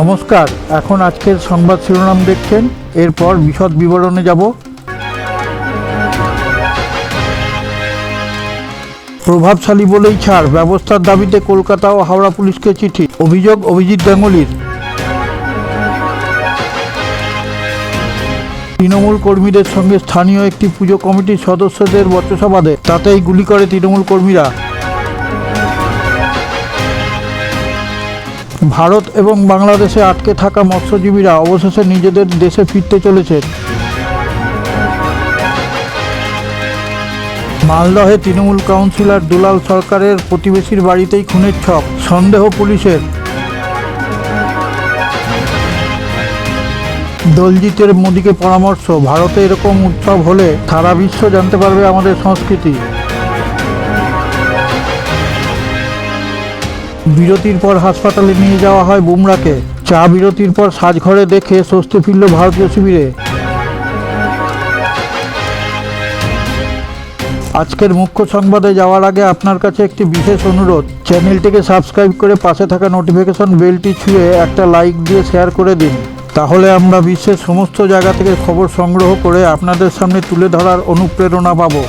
নমস্কার, এখন আজকের সংবাদ শিরোনাম দেখছেন, এরপর বিশদ বিবরণে যাব। প্রভাবশালী বলেই ছাড়, ব্যবস্থার দাবিতে কলকাতা ও হাওড়া পুলিশকে চিঠি, অভিযোগ অভিজিৎ গাঙ্গুলির। তৃণমূল কর্মীদের সঙ্গে স্থানীয় একটি পুজো কমিটির সদস্যদের বচসাবাদে তাতেই গুলি করে তৃণমূল কর্মীরা। ভারত এবং বাংলাদেশে আটকে থাকা মৎস্যজীবীরা অবশেষে নিজেদের দেশে ফিরতে চলেছেন মালদহে তৃণমূল কাউন্সিলর দুলাল সরকারের প্রতিবেশীর বাড়িতেই খুনের ছক, সন্দেহ পুলিশের। দলজিতের মোদীকে পরামর্শ, ভারতে এরকম উৎসব হলে সারা বিশ্ব জানতে পারবে আমাদের সংস্কৃতি। বিরতির পর হাসপাতালে নিয়ে যাওয়া হয় বুমরাকে। চা বিরতির পর সাজঘরে দেখে স্বস্তি ফিরল ভারতীয় শিবিরে। আজকের মুখ্য সংবাদে যাওয়ার আগে আপনার কাছে একটি বিশেষ অনুরোধ। চ্যানেলটিকে সাবস্ক্রাইব করে পাশে থাকা নোটিফিকেশন বেলটি ছুঁয়ে একটা লাইক দিয়ে শেয়ার করে দিন। তাহলে আমরা বিশ্বের সমস্ত জায়গা থেকে খবর সংগ্রহ করে আপনাদের সামনে তুলে ধরার অনুপ্রেরণা পাবো।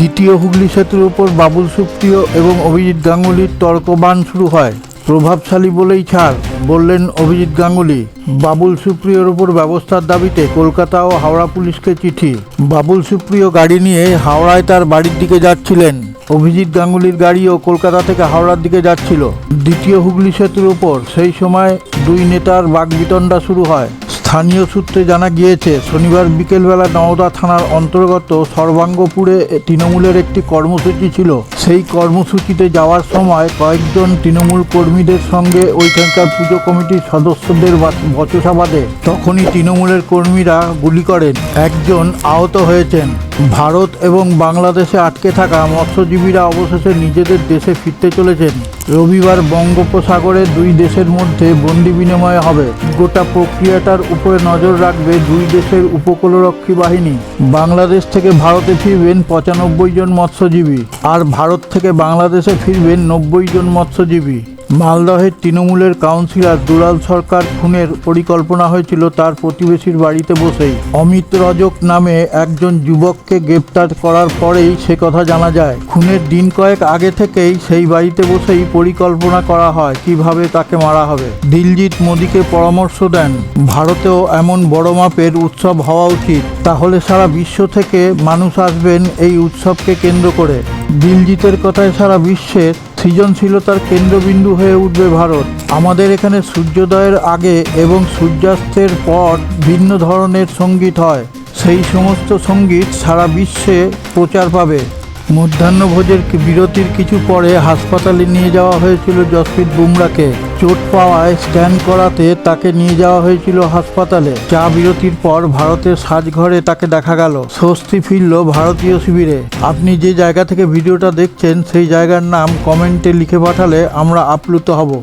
দ্বিতীয় হুগলি সেতুর উপর বাবুল সুপ্রিয় এবং অভিজিৎ গাঙ্গুলির তর্কবান শুরু হয়। প্রভাবশালী বলেই ছাড়, বললেন অভিজিৎ গাঙ্গুলি। বাবুল সুপ্রিয়র উপর ব্যবস্থার দাবিতে কলকাতা ও হাওড়া পুলিশকে চিঠি। বাবুল সুপ্রিয় গাড়ি নিয়ে হাওড়ায় তার বাড়ির দিকে যাচ্ছিলেন। অভিজিৎ গাঙ্গুলির গাড়িও কলকাতা থেকে হাওড়ার দিকে যাচ্ছিল। দ্বিতীয় হুগলি সেতুর উপর সেই সময় দুই নেতার বাগবিতণ্ডা শুরু হয়। স্থানীয় সূত্রে জানা গিয়েছে, শনিবার বিকেলবেলা নওদা থানার অন্তর্গত সর্বাঙ্গপুরে তৃণমূলের একটি কর্মসূচি ছিল। সেই কর্মসূচিতে যাওয়ার সময় কয়েকজন তৃণমূল কর্মীদের সঙ্গে ওইখানকার পুজো কমিটির সদস্যদের বচসাবাদে তখনই তৃণমূলের কর্মীরা গুলি করেন। একজন আহত হয়েছেন। ভারত এবং বাংলাদেশে আটকে থাকা মৎস্যজীবীরা অবশেষে নিজেদের দেশে ফিরতে চলেছেন। রবিবার বঙ্গোপসাগরে দুই দেশের মধ্যে বন্দি বিনিময় হবে। গোটা প্রক্রিয়াটার উপরে নজর রাখবে দুই দেশের উপকূলরক্ষী বাহিনী। বাংলাদেশ থেকে ভারতে ফিরবেন পঁচানব্বই জন মৎস্যজীবী, আর ভারত থেকে বাংলাদেশে ফিরবেন নব্বই জন মৎস্যজীবী। মালদহের তৃণমূলের কাউন্সিলর দুলাল সরকার খুনের পরিকল্পনা হয়েছিল তার প্রতিবেশীর বাড়িতে বসেই। অমিত রজক নামে একজন যুবককে গ্রেপ্তার করার পরেই সে কথা জানা যায়। খুনের দিন কয়েক আগে থেকেই সেই বাড়িতে বসেই পরিকল্পনা করা হয়, কীভাবে তাকে মারা হবে। দিলজিৎ মোদীকে পরামর্শ দেন, ভারতেও এমন বড় মাপের উৎসব হওয়া উচিত। তাহলে সারা বিশ্ব থেকে মানুষ আসবেন এই উৎসবকে কেন্দ্র করে। দিলজিতের কথায় সারা বিশ্বের সৃজনশীলতার কেন্দ্রবিন্দু হয়ে উঠবে ভারত। আমাদের এখানে সূর্যোদয়ের আগে এবং সূর্যাস্তের পর ভিন্ন ধরনের সংগীত হয়। সেই সমস্ত সংগীত সারা বিশ্বে প্রচার পাবে। মধ্যাহ্নভোজের বিরতির কিছু পরে হাসপাতালে নিয়ে যাওয়া হয়েছিল জসপ্রীত বুমরাকে। চোট পাওয়ায় স্ক্যান করাতে তাকে নিয়ে যাওয়া হয়েছিল হাসপাতালে। চা বিরতির পর ভারতের সাজঘরে তাকে দেখা গেল। স্বস্তি ফিরল ভারতীয় শিবিরে। আপনি যে জায়গা থেকে ভিডিওটা দেখছেন, সেই জায়গার নাম কমেন্টে লিখে পাঠালে আমরা আপ্লুত হব।